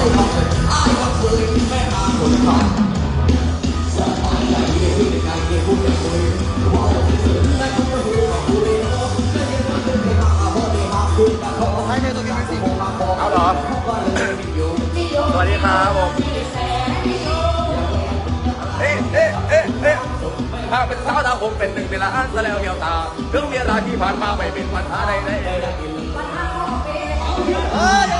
ให้เพลงตัวนี้เป็นสิ่งเอาเหรอสวัสดีครับผมเอ๊ะเอ๊ะเอ๊ะเอ๊ะหากเป็นสาวดาวคงเป็นหนึ่งในล้านแล้วเมียวตาเรื่องเวลาที่ผ่านมาไม่เป็นปัญหาใดใดเออ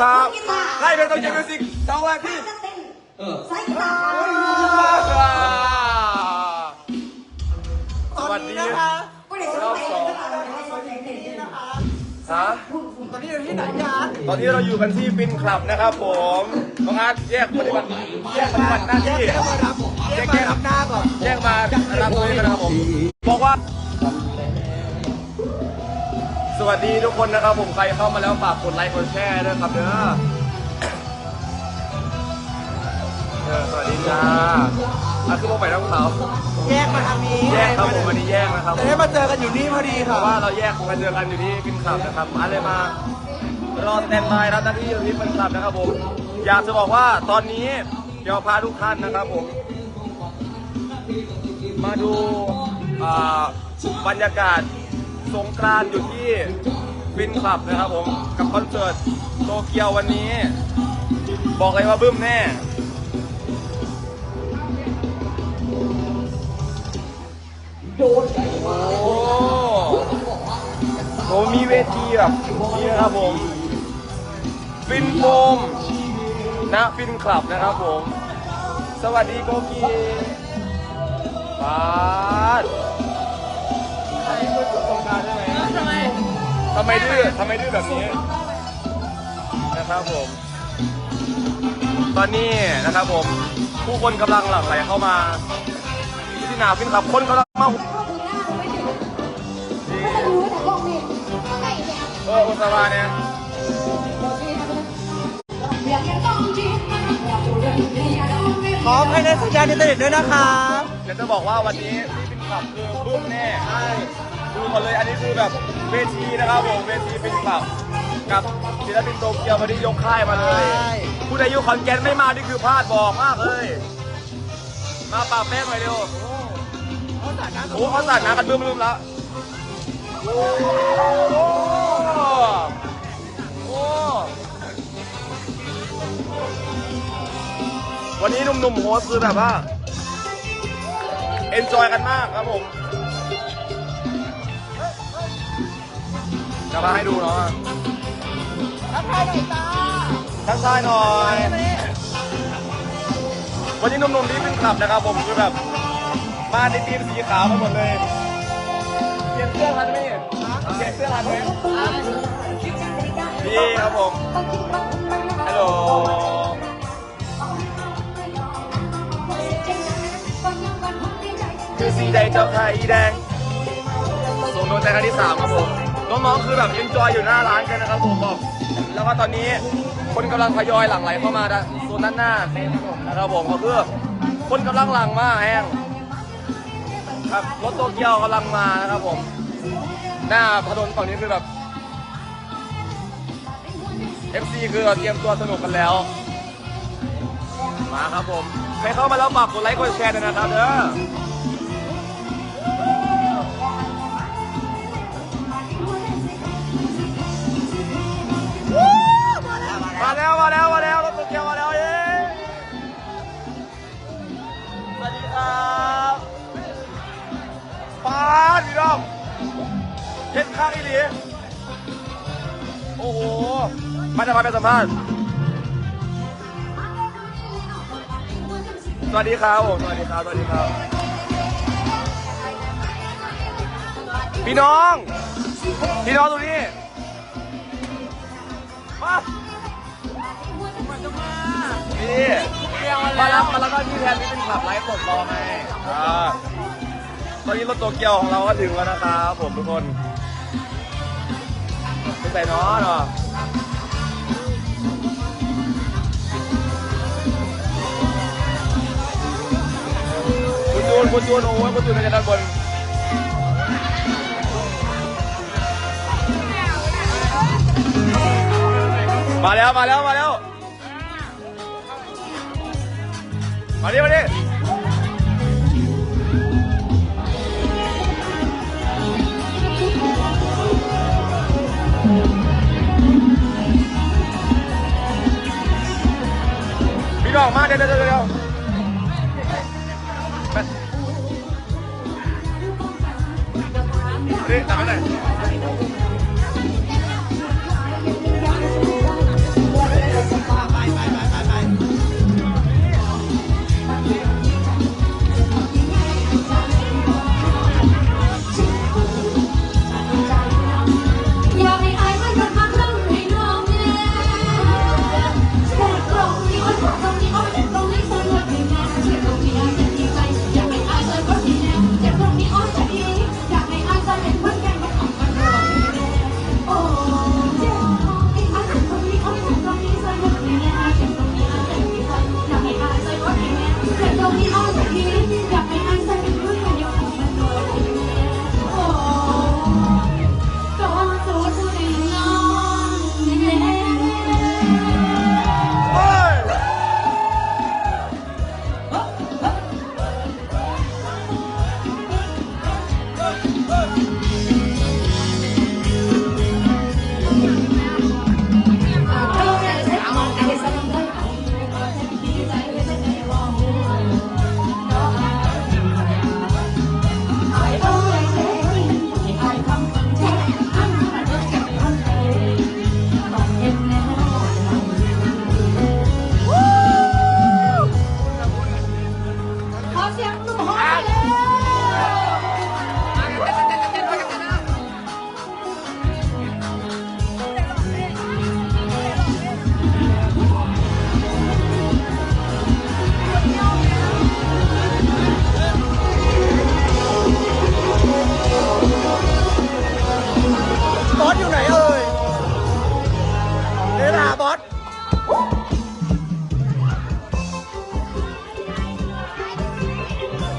ครับไล่เป็นตัวจริงมิวสิกสวัสดีใส่ตาตอนนี้นะคะรอบสองฮะตอนนี้อยู่ที่ไหนยะตอนนี้เราอยู่กันที่ฟินคลับนะครับผมน้องอาร์ตแยกปฏิบัติแยกปฏิบัติหน้าที่แยกมารับแยกมารับหน้าก่อนแยกมารับตัวนี้กันนะครับผมบอกว่าส วัสดีทุกคนนะครับผมใครเข้ามาแล้วฝากกดไลค์กดแชร์ด้วยครับเด้อเออสวัสดีจ้าอะคือมาไปน้องเขาแยกมาทางนี้แยกครับผมวันนี้แยกนะครับจะได้มาเจอกันอยู่นี่พอดีเพค่ะราะว่าเราแยกมาเจอกันอยู่ที่ฟินคลับนะครับมาเลยมารอสแตนบายรับหน้าที่อยู่ที่ฟินคลับนะครับผมอยากจะบอกว่าตอนนี้เดี๋ยวพาทุกท่านนะครับผม มาดูอ่าบรรยากาศ สงกรานต์อยู่ที่ฟินคลับนะครับผมกับคอนเสิร์ตโตเกียววันนี้ บอกเลยว่าบึ้มแน่โอ้โหมีเวทีแบบนี่นะครับผมฟินโฟมนะฟินคลับนะครับผม สวัสดีโกกีปาด ทำไมดื้อทำไมดื้อแบบนี้นะครับผม ตอนนี้นะครับผม ผู้คนกำลังหลั่งไหลเข้ามาที่หนาฟินคลับคนกำลังมาเอออุตสาห์เนี่ยขอภายในสัญญาณอินเทอร์เน็ตด้วยนะคะเดี๋ยวจะบอกว่าวันนี้ที่ฟินคลับคือบึ้มแน่ใช่ ดูก่อนเลยอันนี้คือแบบเวทีนะครับผมเวทีฟินคลับกับศิลปินโตเกียววันนี้ยกค่ายมาเลยใช่ ผู้ใดอยู่ขอนแก่นไม่มานี่คือพลาดบอกมากเลย มาปากแป้งหน่อยเร็วเขาสาดน้ำโอ้เขาสาดน้ำกันบึ้มบึ้มแล้วโอ้โหโอ้วันนี้หนุ่มๆโฮสคือแบบว่าเอนจอยกันมากครับผม จะมาให้ดูเนาะทักทายหน่อยจ้าทักทายหน่อย วันนี้หนุ่มๆที่เป็นคลับนะครับผมคือแบบมาในทีมสีขาวกันหมดเลยเปลี่ยนเสื้อทันไหมเนี่ยเปลี่ยนเสื้อทันไหมดีครับผม ฮัลโหลคือสีแดงเจ้าไข่แดงส่งโดนใจครั้งที่สามครับผม น้องๆคือแบบเอนจอยอยู่หน้าร้านกันนะครับผมบอกแล้วก็ตอนนี้คนกำลังทยอยหลั่งไหลเข้ามาด้านโซนด้านหน้านถนนนะครับผมก็คือคนกำลังหลั่งมาแห้งครับรถโตเกียวกำลังมานะครับผม หน้าถนนฝั่งนี้คือแบบ FC คือเตรียมตัวสนุกกันแล้ว มาครับผมใครเข้ามาแล้วฝากกดไลค์กดแชร์ด้วยนะครับเด้อ มาแล้วมาแล้วมาแล้วรถโตเกียวมาแล้วเย้สวัสดีครับปานพี่น้องเห็นข้างอีหลีโอ้โหมาจะมาเป็นสัมภาษณ์สวัสดีครับผมสวัสดีครับสวัสดีครับ พี่น้อง พี่น้องตรงนี้มา นี่มารับมารับหน้าที่แทนพี่เป็นขับไลฟ์สดรอไงอ่าตอนนี้รถโตเกียวของเราก็ถึงแล้วนะครับผมทุกคนไปใส่น้อเนาะคุณจูนคุณจูนโอ้ยคุณจูนไปกันด้านบนมาแล้วมาแล้วมาแล้ว มาดิมาดิพี่น้องมาเดี๋ยวเดี๋ยวเดี๋ยวไปนี่ตามไปไหน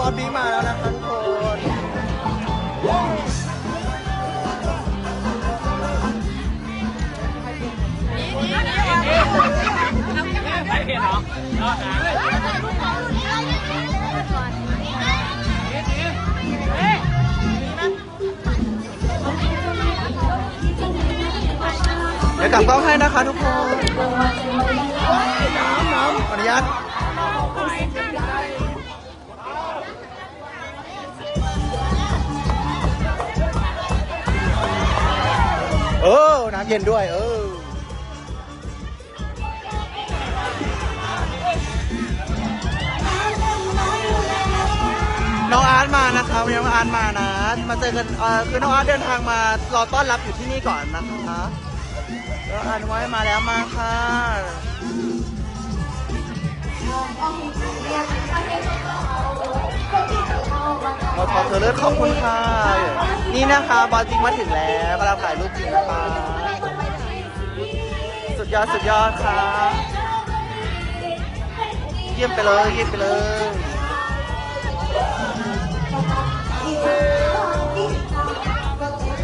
บอสบีมาแล้วนะคะทุกคนเดี๋ยวกลับกล้องให้นะคะทุกคนน้ำน้ำขออนุญาต น้ำเย็นด้วย เออน้องอาร์ตมานะคะวันนี้น้องอาร์ตมานะ มาเจอกันเออคือน้องอาร์ตเดินทางมารอต้อนรับอยู่ที่นี่ก่อนนะคะแล้วอาร์ตไว้มาแล้วมาค่ะหมดขอเธอเลือดขอบคุณค่ะ นี่นะคะบอลจริงมาถึงแล้วกำลังถ่ายรูปจริงนะคะ ยอด สุดยอดค่ะเยี่ยมไปเลยเยี่ยมไปเลย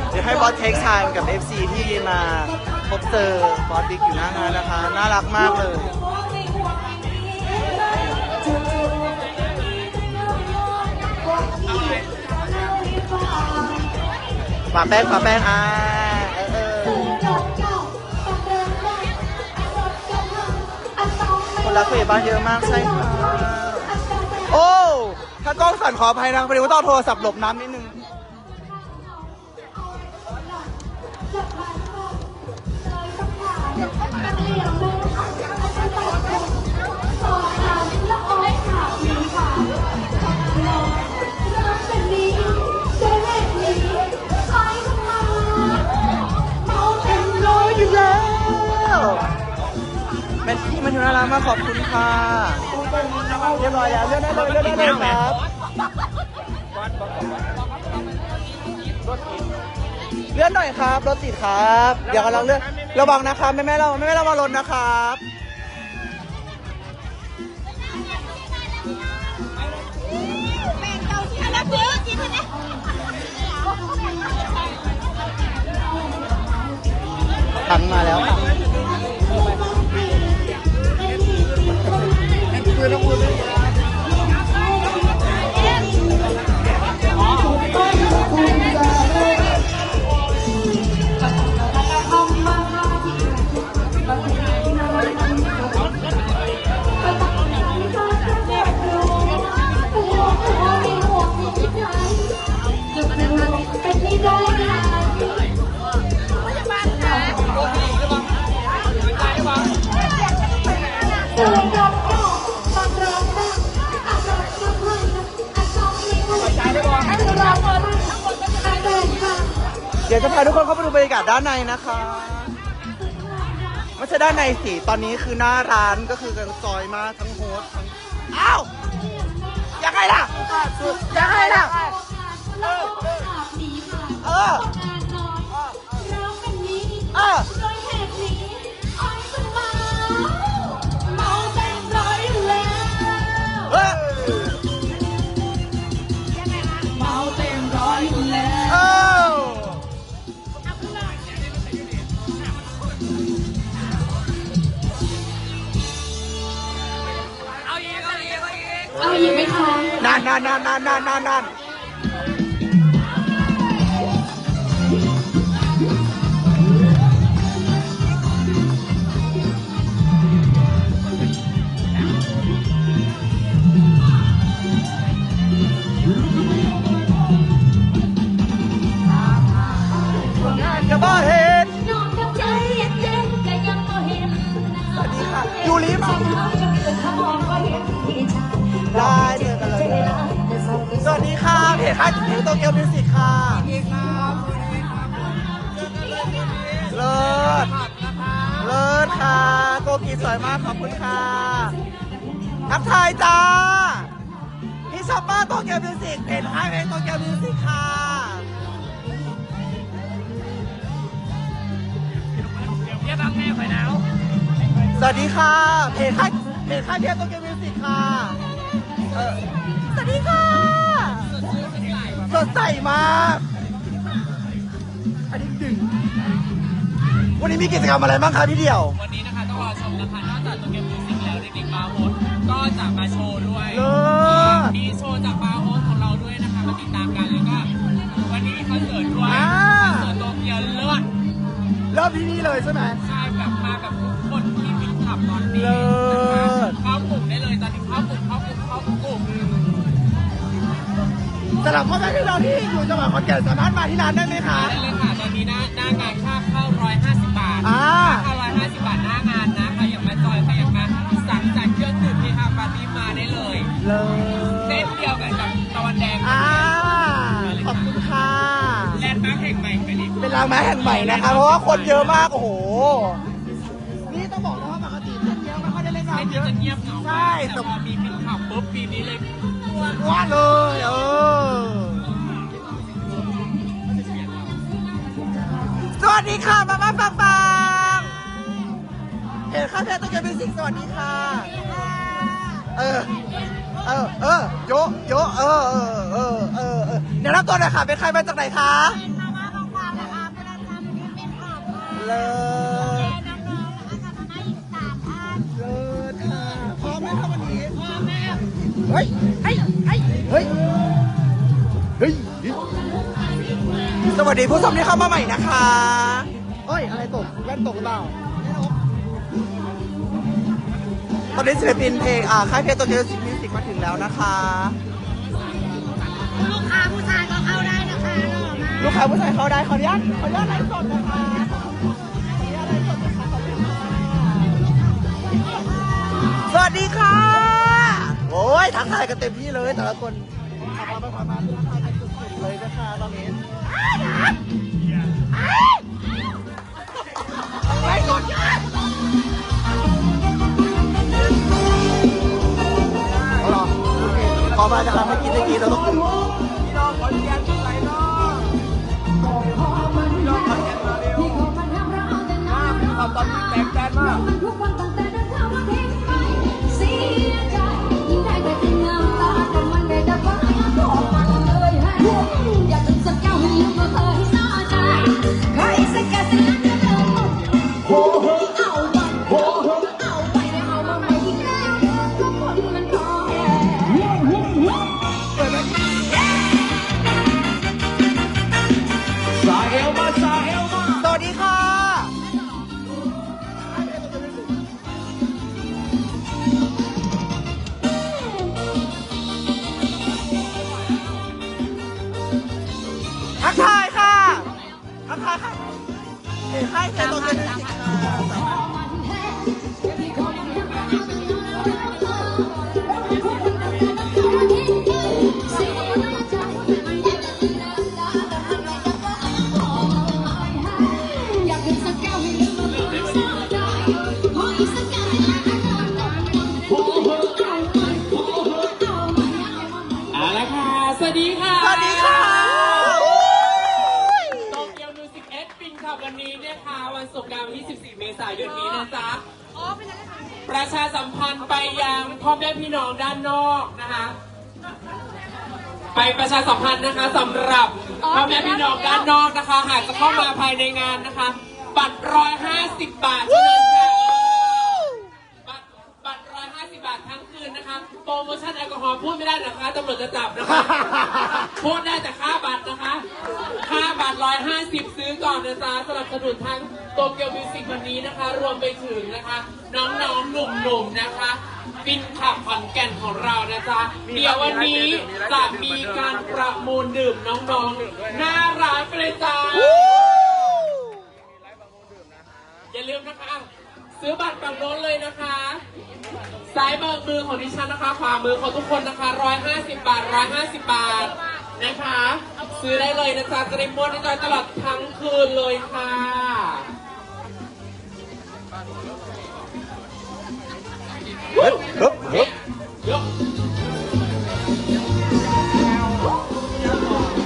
เดี๋ยวให้บอสเทคไทม์กับ FC ที่มาพบเจอบอสบิ๊กอยู่หน้างานนะคะ น่ารักมากเลยฝาแป้งฝาแป้งอ่า รักผู้ใหญ่บ้านเยอะมากใช่ค่ะ โอ้ ถ้ากล้องสั่นขออภัยนะพอดีว่าต้องเอาโทรศัพท์หลบน้ำนิดนึง เแม่ที่มาถึงน่ารักมากขอบคุณค่ะเรียบร้อยแล้วเลื่อนได้เลยเลื่อนได้เลยครับเลื่อนหน่อยครับรถติดครับ เดี๋ยวกำลังเลื่อนระวังนะครับแม่แม่เราแม่แม่เรามารถนะครับถังมาแล้วค่ะ เลยน้องพูดด้วยเป็น ดี๋ยวจะพาทุกคนเข้าไปดูบรรยากาศด้านในนะคะไม่ใช่ด้านในสิ ตอนนี้คือหน้าร้านก็คือกันซอยมากทั้งโฮสทั้ง อ้าวยังไงล่ะยังไงล่ะ เออหนีมาเอองนน้อยเราเป็นนี้เออ นั่นนั่นนั่นนั่นนั่นนั่น ค่ะเพจค่ายเพจโตเกียวมิวสิกค่ะเลิศเลิศค่ะโกกีสวยมากขอบคุณค่ะทักทายจ้าพี่ชอปเปอร์โตเกียวมิวสิกเพจค่ายเพจโตเกียวมิวสิกค่ะสวัสดีค่ะเพจค่ายเพจค่ายเพจโตเกียวมิวสิกค่ะเออสวัสดีค่ะ สดใสมากอันนี้ดึงวันนี้มีกิจกรรมอะไรบ้างคะพี่เดี่ยว วันนี้นะคะต้องรอชมนะคะนอกจากตัวเกมมิวสิกแล้วเด็กๆบาร์โฮสก็จะมาโชว์ด้วยเลิศ มีโชว์จากบาร์โฮสของเราด้วยนะคะมาติดตามกันแล้วก็วันนี้มีคอนเสิร์ตด้วยอ่าคอนเสิร์ตโตเกียวเลิศเริ่มที่นี่เลยใช่ไหม ใช่แบบมาแบบทุกคนที่มิขับตอนนี้ เลิศ สำหรับพ่อแม่พี่น้องที่อยู่จังหวัดขอนแก่นสามารถมาที่ร้านได้ไหมคะ ได้เลยค่ะตอนนี้หน้าหน้างานค่าเข้า 150 บาทอ่า ค่า150 บาทหน้างานนะใครอยากมาจอยใครอยากมาสั่งจากเครื่องดื่มที่ฮาปาร์ตี้มาได้เลยเลิเส้นศเดียวกันกับตะวันแดงอ่าขอบคุณค่ะ แลนด์มาร์คแห่งใหม่ไปนี่เป็นรางไม้แห่งใหม่นะคะ เพราะว่าคนเยอะมาก โอ้โห นี่ต้องบอกนะว่าปกติเส้นเยอะไม่ค่อยได้เล่นเส้นน้ำเยนี้อะจะเงียบเหงาใช่แต่พอมีพินขับปุ๊บปีนี้เลย ว่าเลยเออสวัสดีค่ะมาม่าปังปังเห็นข้าวเพชรต้องเก็บเป็นสิ่งสวัสดีค่ะ เออ เออ เออโยะโยะเออ เออ เออ เออเออเดี๋ยวรับตัวหน่อยค่ะ เป็นใครมาจากไหนคะเลิศ เฮ้ยเฮ้ยเฮ้ยเฮ้ยเฮ้ยสวัสดีผู้ชมที่เข้ามาใหม่นะคะเอ้ย อะไรตก แว่นตกหรือเปล่า ตอนนี้ศิลปินเพลง อ่า ค่ายเพลงตัวเกียวมิวสิกมาถึงแล้วนะคะ ลูกค้าผู้ชายก็เข้าได้นะคะหล่อมาก ลูกค้าผู้ชายเข้าได้ขออนุญาตขออนุญาตไลฟ์สดนะคะ ทายกันเต็มที่เลยแต่ละคนขอบคุมากมาทักทายกันสุดๆเลยนะคะตอนนี้เไว้ก่อนเาหรอโอเคขอมากเนกี้ตะกี้เร โอ้ ประชาสัมพันธ์ไปยังพ่อแม่พี่น้องด้านนอกนะคะ ไปประชาสัมพันธ์นะคะสำหรับพ่อแม่พี่น้องด้านนอกนะคะ หากจะเข้ามาภายในงานนะคะ บัตรร้อยห้าสิบบาทเท่านั้นค่ะบัตรบัตรร้อยห้าสิบบาททั้งคืนนะคะโปรโมชั่นแอลกอฮอล์พูดไม่ได้นะคะตำรวจจะจับนะคะพูดได้แต่ค่าบัตรนะคะ ค่าบัตรร้อยห้าสิบซื้อก่อนนะจ๊ะสนับสนุนทั้งโตเกียวมิวสิกวันนี้นะคะ รวมไปถึงนะคะ น้องๆหนุ่มๆนะคะฟินขับขอนแก่นของเรานะจ๊ะเดี๋ยววันนี้จะมีการประมูลดื่มน้องๆหน้าร้านไปเลยจ้าอย่าลืมนะคะ ซื้อบัตรฝั่งโน้นเลยนะคะซ้ายมือของดิฉันนะคะขวามือของทุกคนนะคะ 150 บาท 150 บาท นะคะ ซื้อได้เลยนะจ๊ะจะได้ม้วนได้จอยตลอดทั้งคืนเลยค่ะ ฮึบฮึบฮึบยก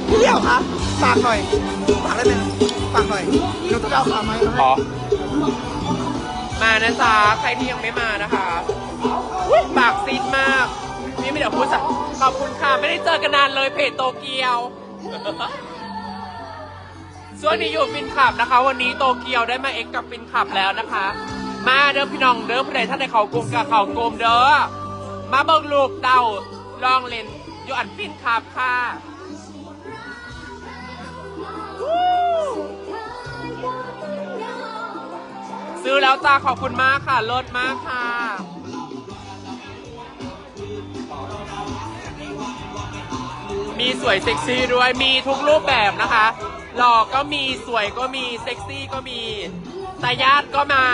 พี่เดี่ยวครับฝากหน่อยฝากได้ไหมฝากหน่อยหนูจะเอาขาไม้มาให้ขอมานะจ๊ะใครที่ยังไม่มานะคะอุ๊ยปากซีดมาก นี่เดี๋ยวพูดสักขอบคุณค่ะ ไม่ได้เจอกันนานเลยเพจโตเกียว ส่วนนี้อยู่ฟินขับนะคะ วันนี้โตเกียวได้มาเอ็กกับฟินขับแล้วนะคะ มาเด้อพี่น้องเด้อผู้ใดท่านในเขากลุ่มกับเขากลมเด้อ มาเบิ่งลูกเต่าลองเล่นอยู่อันฟินขับค่ะซื้อแล้วจ้าขอบคุณมากค่ะเลิศมากค่ะ มีสวยเซ็กซี่ด้วยมีทุกรูปแบบนะคะ หล่อก็มีสวยก็มีเซ็กซี่ก็มีตาญาติก็มา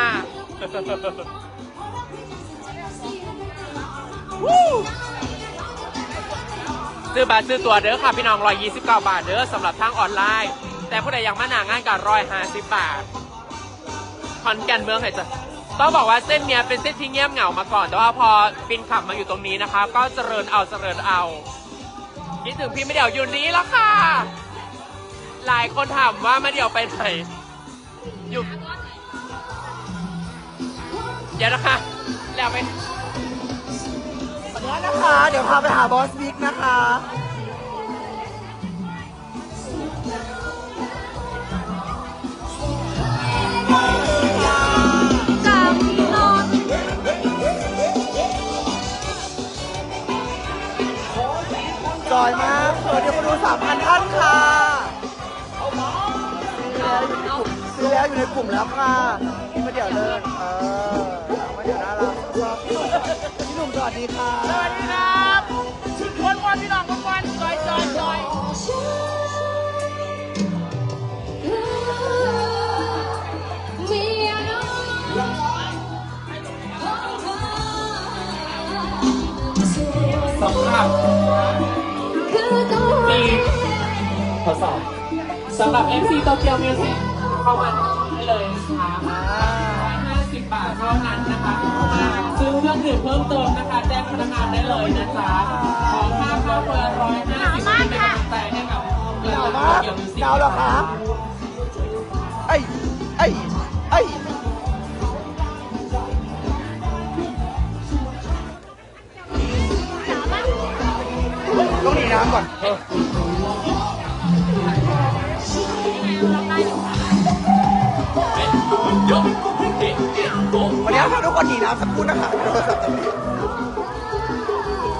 ซื้อบัตรซื้อตัวเด้อค่ะพี่น้อง129บาทเด้อสำหรับทางออนไลน์ แต่ผู้ใดยังมาหนางานกับ150บบาทขอนแก่นเมืองไหนจะต้องบอกว่าเส้นเนี้ยเป็นเส้นที่เงียบเหงามาก่อน แต่ว่าพอบินขับมาอยู่ตรงนี้นะคะ ก็เจริญเอาเจริญเอา คิดถึงพี่ไม่เดี่ยวอยู่นี้แล้วค่ะ หลายคนถามว่ามาเดี่ยวไปไหน อยู่ เดี๋ยวนะคะ แล้วไปเดี๋ยวนะคะ เดี๋ยวพาไปหาบอสบิ๊กนะคะ จอยมากเออเดี๋ยวมาดูสามพันท่านค่ะซื้อแล้วอยู่ในกลุ่มซื้อแล้วอยู่ในกลุ่มแล้วค่ะพี่มาเดี๋ยวเลยเออมาเดี๋ยวน่ารักชอบพี่หนุ่มสวัสดีค่ะสวัสดีครับวันวันพี่น้องวันวันจอยจอยจอยสำหรับ มีทดสอบสำหรับ MC โตเกียวมิวสิเข้ามาได้เลยครับ150 บาทเท่านั้นนะคะซื้อเครื่องดื่มเพิ่มเติมนะคะแจ้งพนักงานได้เลยนะจ๊ะขอค่าเข้าเปิดอยห้าทเป็นกำลังใจให้กับเกียวมิวสิกนะครับ ก่อน วันนี้ถ้าทุกคนหนีน้ำสักครู่นะคะ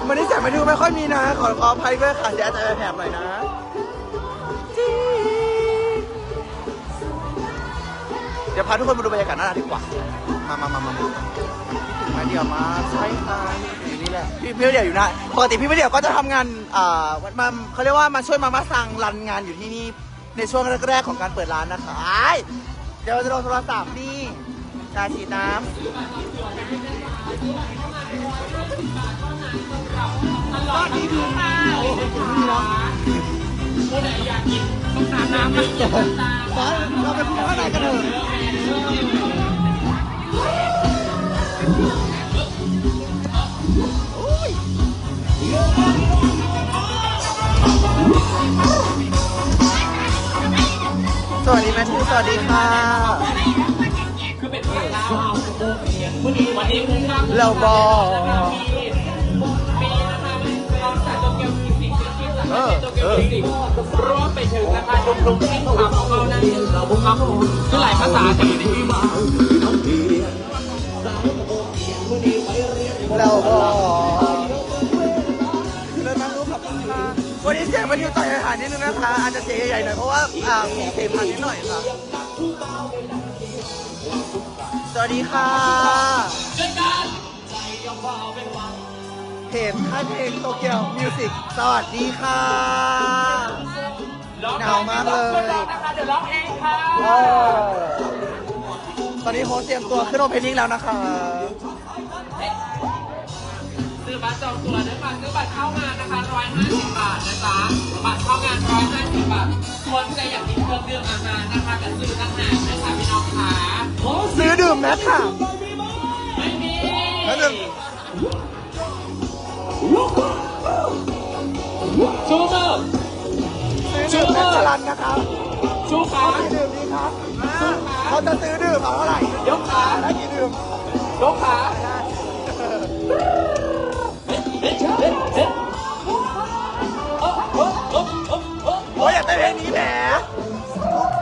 วันนี้แสงมาดูไม่ค่อยมีนะ ขอขออภัยด้วยค่ะเดี๋ยวอาจจะแผลบหน่อยนะ เดี๋ยวพาทุกคนมาดูบรรยากาศหน้าร้านดีกว่า มามามามามาเดี๋ยวมาใช่ค่ะอยู่นี่แหละ พี่พี่เดี่ยวอยู่นะปกติพี่เดี่ยวก็จะทำงานอ่ามาเขาเรียกว่ามาช่วยมามาสั่งรันงานอยู่ที่นี่ในช่วงแรกๆของการเปิดร้านนะคะอ้ายเดี๋ยวจะโดนโทรศัพท์นี่ชาฉีดน้ำตลอดที่คือข้าวผู้ใดอยากกินต้องตามน้ำมาเก็บตาไปเราไปคุยข้างในกันเถอะ สวัสดีแมทธิวสวัสดีค่ะ คือเป็นข้าวลาวันนี้วันนี้คือข้าวเราบอกเราใส่โตเกียวมิวสิกที่สามารวมไปถึงนะคะดุมที่ทำของเรานั่นเราบุกครับคือหลายภาษาแต่อยู่ในที่มาเราบอก วันนี้เสียงแมทธิวต่อยอาหารนิดนึงนะคะ อาจจะเสียงใหญ่ๆหน่อยเพราะว่าอ่ามีเสมหะนิดหน่อยค่ะ สวัสดีค่ะเช่นกันเพจค่ายเพลงโตเกียวมิวสิกสวัสดีค่ะหนาวมากเลยนะคะเดี๋ยวร้องเองค่ะเออตอนนี้โฮสต์เตรียมตัวขึ้นโอเพนนิ่งแล้วนะคะ ซื้อบัตรจองตัวด้วยค่ะซื้อบัตรเข้างานนะคะ150บาทนะจ๊ะบัตรเข้างาน150บาทคนใครอยากกินเครื่องดื่มอาหารนะคะก็ซื้อตั้งนานนะคะพี่น้องขาซื้อดื่มนะค่ะไม่มีแล้วดื่มชูมือซื้อดื่มแมคคารันนะคะชูขาเอากี่ดื่มดีครับเขาจะซื้อดื่มเอาเท่าไหร่ยกขาได้กี่ดื่มยกขา โอ้ยอยากเต้นเพลงนี้แหม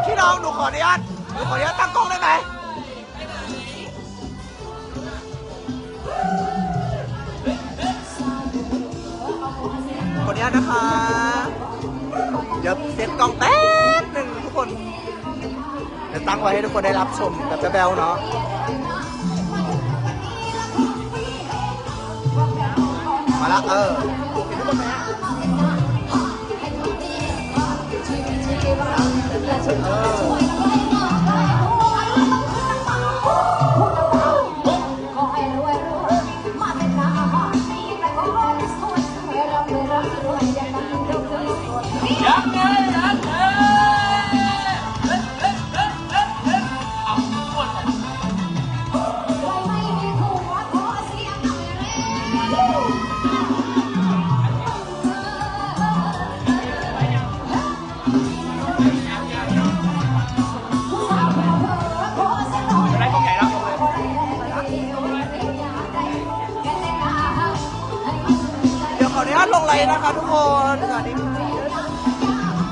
พี่น้องหนูขออนุญาตหนูขออนุญาตตั้งกล้องได้ไหมขออนุญาตนะคะ เดี๋ยวเซ็ตกล้องแป๊บหนึ่งทุกคน เดี๋ยวตั้งไว้ให้ทุกคนได้รับชมกับเจะแบลเนาะ มาละเออเออ อนุญาตลงไลน์นะคะทุกคนสวัสดีค่ะ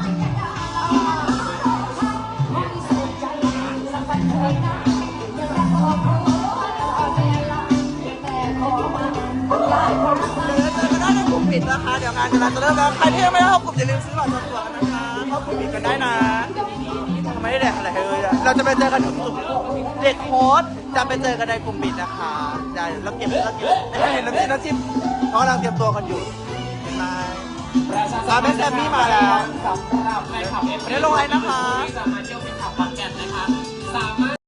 เดี๋ยวเจอกันได้ในกลุ่มปิดนะคะ เดี๋ยวงานกำลังจะเริ่มแล้ว ใครที่ยังไม่ได้เข้ากลุ่มอย่าลืมซื้อบัตรจองตั๋วกันนะคะเข้ากลุ่มปิดกันได้นะทำไมได้แดกอะไรเลยอะเราจะไปเจอกันที่กลุ่มเด็กโฮสต์จะไปเจอกันในกลุ่มปิดนะคะได้แล้วเก็บแล้วเก็บเห็นน้ำจิ้มน้ำจิ้มเขากำลังเตรียมตัวกันอยู่ สาวแม่แซมมี่มาแล้วสำหรับแฟนคลับวันนี้ลงไลน์นะคะที่จะมาเที่ยวเป็นขับบางแก่นนะคะสามารถ